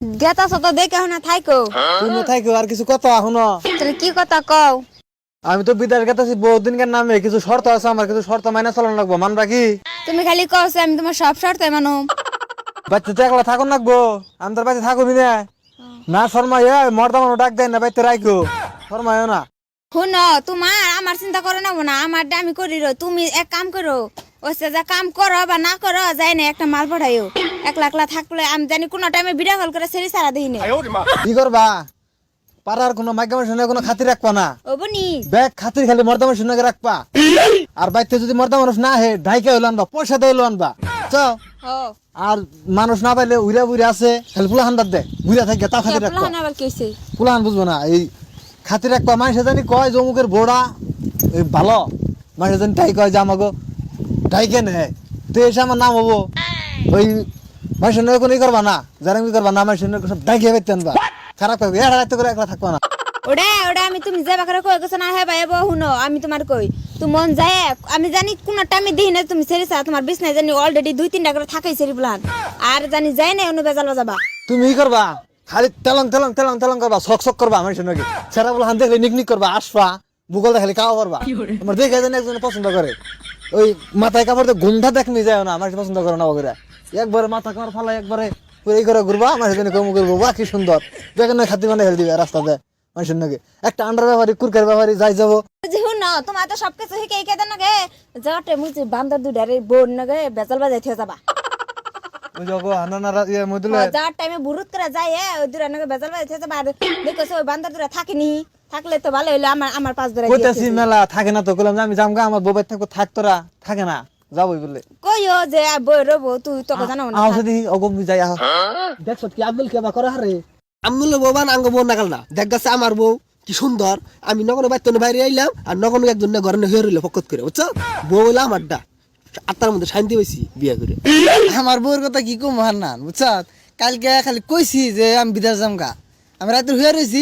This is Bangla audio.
গেতা সত দেখে না থাইকো। তুমি থাকো আর কিছু কথা তাহলে কি কথা কও? আমি তো বিদায় গেতেছি বহুত দিনকার নামে কিছু শর্ত আছে আমার কিছু শর্ত মাইনে চালানো লাগবো মানবা কি? তুমি খালি কও যে আমি তোমার সব শর্ত মানো। বাচ্চা তো একলা থাকুন লাগবো আমি তোর বাচ্চা থাকবি না। না শর্মা এ মর্দা ডাক দেয় না বাইতে রাখো শর্মায়ও না। শুন তোমার আমার চিন্তা করো না আমার আমি করি তুমি এক কাম করো। ওসে যা কাম করো বা না করো যাই না একটা মাল পাঠাইও। একলা একলা থাকলে আমি জানি কোন টাইমে ভিডিও কল করে সেরি সারা দিই না কি করবা? পাড়ার কোনো মাইকা মানুষ কোনো খাতির রাখবা না? ও বনি। ব্যাগ খাতির খালি মর্দা মানুষ নাকি রাখবা। আর বাইতে যদি মর্দা মানুষ না হে ঢাইকে হইল আনবা পয়সা দিয়ে হইল আনবা। চল আর মানুষ না পাইলে উইরা বুড়ে আছে খালি পুলা হান্দার দে। বুড়া থাকে তাও খাতির রাখবা। পুলান বুঝব না এই খাতির রাখবা মানুষে জানি কয় জমুকের বোড়া ভালো। মানুষে জানি তাই কয় যে আমাকে ডাইকে নে তো এসে আমার নাম হব। ওই মানুষের কোনো করবা না। যারা কি করবা না মানুষের সব ডাইকে বেতে আনবা। খারাপ করবে এরা রাখতে করে একলা থাকবা না। ওটা ওটা আমি তুমি যাবা করে কই গেছ না হে ভাই বউ হুনো আমি তোমার কই তুমি মন যায় আমি জানি কোন টাইমে দিই না তুমি সেরি সারা তোমার বিছনায় জানি অলরেডি দুই তিনটা করে থাকাই সেরি প্লান আর জানি যাই না অনু বেজাল বাজাবা। তুমি করবা খালি তেলং তেলং তেলং তেলং করবা শক শক করবা মানুষের নয় সেরা বলে হান দেখলে নিকনিক করবা আসবা ভূগোল খালি খাওয়া করবা। আমার দেখে জানি একজন পছন্দ করে। ওই মাথায় কাপড় দিয়ে গন্ধা দেখনি যায় না আমার পছন্দ করে না ওগুলা একবারে মাথা কাপড় ফালা একবারে এই করে ঘুরবা আমার সেখানে কম করব বাহ কি সুন্দর। দেখেন না খাতি মানে হেল দিবে রাস্তাতে মানুষের নাকি? একটা আন্ডার ব্যাপারি কুরকার ব্যাপারি যাই যাব। হুন তোমার তো সবকিছু শিখে শিখে দেন নাগে যাটে মুজি বান্দর দুডারে বোন নাগে বেজাল বাজাই থে যাবা। ওই যাব হানা ইয়ে টাইমে বুরুত করে যায় ওই দুরা বেজাল বাজাই থে যাবা দেখো ওই বান্দর দুরা থাকেনি। থাকলে তো ভালো হইল আমার আমার পাঁচ ধরে কইতাছি মেলা থাকে না তো কইলাম যে আমি যামগা আমার বউবাই থাকব থাক তোরা থাকে না যাবোই বলে। কইও যে বই রবো তুই তোকে জানো না আমার সাথে অগম যাই আহ। দেখছ কি আব্দুল কে বা করে হারে? আমনুল বউ বান আঙ্গ বউ নাগাল না। দেখ গেছে আমার বউ কি সুন্দর। আমি নগর বাইতনে বাইরে আইলাম আর নগর একজন ঘরে হয়ে রইল ফকত করে বুঝছ? বউ হইল আমারটা আত্মার মধ্যে শান্তি পাইছি বিয়া করে। আমার বউর কথা কি কম হার না বুঝছ? কালকে খালি কইছি যে আমি বিদেশ যাম গা। আমি রাত্রে হয়ে রয়েছি